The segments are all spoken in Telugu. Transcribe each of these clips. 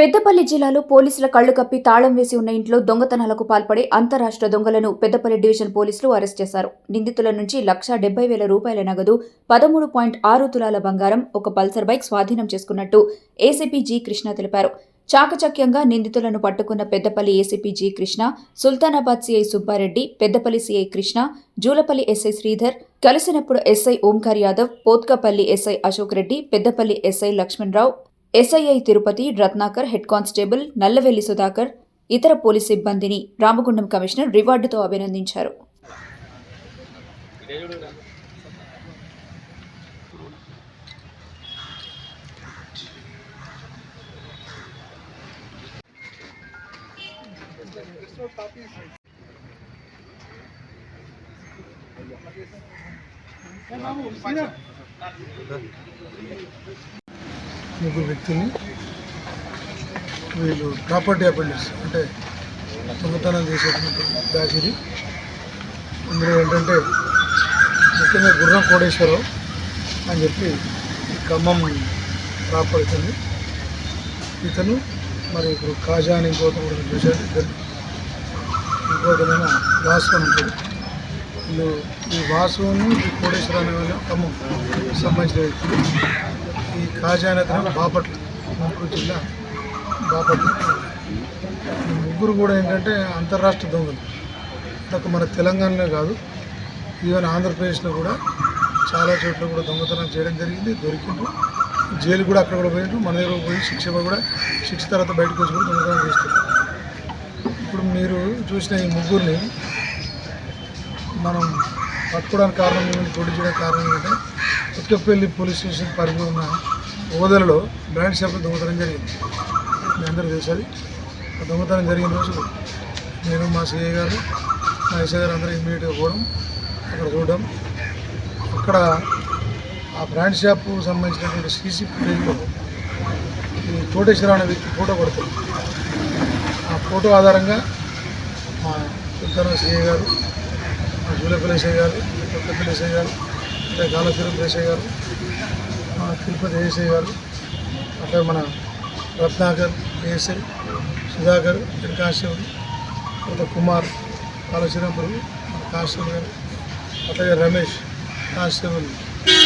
పెద్దపల్లి జిల్లాలో పోలీసుల కళ్ళు కప్పి తాళం వేసి ఉన్న ఇంట్లో దొంగతనాలకు పాల్పడే అంతరాష్ట్ర దొంగలను పెద్దపల్లి డివిజన్ పోలీసులు అరెస్ట్ చేశారు. నిందితుల నుంచి లక్షా డెబ్బై వేల రూపాయల నగదు పదమూడు పాయింట్ ఆరు తులాల బంగారం ఒక పల్సర్ బైక్ స్వాధీనం చేసుకున్నట్టు ఏసీపీ జి కృష్ణ తెలిపారు. చాకచక్యంగా నిందితులను పట్టుకున్న Peddapalli ACP G Krishna Sultanabad CI Subbareddy Peddapalli CI Krishna Julapalli SI Sridhar కలిసినప్పుడు SI Omkar Yadav Pothkapalli SI Ashok Reddy Peddapalli SI Lakshmanarao SI Tirupati Ratnakar head constable Nallavelli Sudhakar ఇతర పోలీస్ సిబ్బందిని రామగుండం కమిషనర్ రివార్డుతో అభినందించారు. ముగ్గురు వ్యక్తుల్ని వీళ్ళు ప్రాపర్టీ అపెండెంట్స్ అంటే దొంగతనం చేసేటువంటి బ్యాచ్ ఇది అందులో ఏంటంటే ముఖ్యంగా గుర్రం కోటేశ్వరరావు అని చెప్పి ఖమ్మం ప్రాపర్ ఇతను ఇతను మరి ఇప్పుడు కాజా అని ఇంకోతం కూడా చూశాడు. ఇద్దరు ఇంకోతమైన వాసు అని ఉంటాడు వీళ్ళు ఈ వాసును ఈ కోటేశ్వర అనే వాళ్ళు ఖమ్మం సంబంధించిన వ్యక్తులు. ఈ కాజా అనే బాపట్ల గుంటూరు జిల్లా బాపట్ల. ఈ ముగ్గురు కూడా ఏంటంటే అంతర్రాష్ట్ర దొంగలు. ఒక మన తెలంగాణలో కాదు ఈవెన్ ఆంధ్రప్రదేశ్లో కూడా చాలా చోట్ల కూడా దొంగతనం చేయడం జరిగింది దొరికిండ్రు. జైలు కూడా అక్కడ కూడా పోయిండ్రు. మన దగ్గర పోయి శిక్ష కూడా శిక్ష తర్వాత బయటకు వచ్చి కూడా దొంగతనం చేస్తారు ఇప్పుడు మీరు చూసిన ఈ ముగ్గురిని మనం పట్టుకోవడానికి కారణం ఏమిటి పొడి చేయడానికి కారణం ఏంటంటే ఉత్తపల్లి పోలీస్ స్టేషన్ పరిధిలో ఉన్న ఓదలలో బ్రాండ్ షాప్లో దొంగతనం జరిగింది. మీ అందరూ తెలుసు ఆ దొంగతనం జరిగిన రోజు నేను మా సిఐ గారు మా ఎస్ఐ గారు అందరూ ఇమ్మీడియట్గా పోవడం అక్కడ చూడడం. అక్కడ ఆ బ్రాండ్ షాప్ సంబంధించినటువంటి సీసీ ఫుటేజ్లో ఈ కోటేశ్వర అనే వ్యక్తి ఫోటో కొడుతుంది ఆ ఫోటో ఆధారంగా మా సుల్తాన సిఐ గారు మా జూలపల్లి ఎస్ఐ గారు కొత్తపల్లి ఎస్ఐ గారు అంటే గాలతిరుపతి ఎస్ఐ గారు తిరుపతి ఏఎస్ఐ గారు అట్లా మన Ratnakar ASI Sudhakar head constable తర్వాత కుమార్ కాళేశ్వరంపురు మన కానిస్టేబుల్ గారు అట్లాగే రమేష్ కానిస్టేబుల్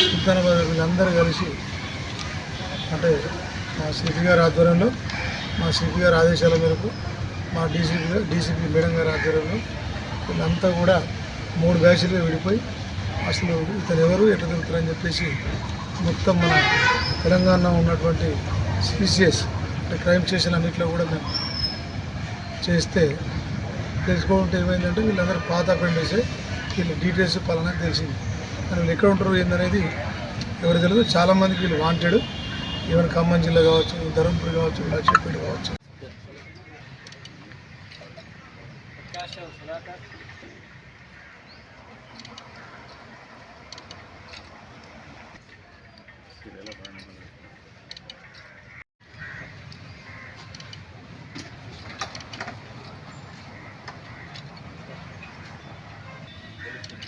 సుల్తానాబాద్ వీళ్ళందరూ కలిసి అంటే మా సిపి గారి ఆధ్వర్యంలో మా సిపి గారి ఆదేశాల మేరకు మా డీసీపీ డీసీపీ మేడం గారి ఆధ్వర్యంలో వీళ్ళంతా కూడా మూడు బ్యాచ్లుగా విడిపోయి అసలు ఇతను ఎవరు ఎట్లా తిరుగుతారని చెప్పేసి మొత్తం మన తెలంగాణ ఉన్నటువంటి స్పీసియస్ అంటే క్రైమ్ స్టేషన్ అన్నింటిలో కూడా మేము చేస్తే తెలుసుకుంటే ఏమైందంటే వీళ్ళందరూ పాత అపెండెన్స్ వీళ్ళ డీటెయిల్స్ పలానా తెలిసింది. వీళ్ళు ఎక్కడ ఉంటారు ఏందనేది ఎవరు తెలియదు చాలామందికి వీళ్ళు వాంటెడ్ ఈవెన్ ఖమ్మం జిల్లా కావచ్చు ధర్మపురి కావచ్చు లక్ష్మీపేట కావచ్చు. செலவு பண்ணணும்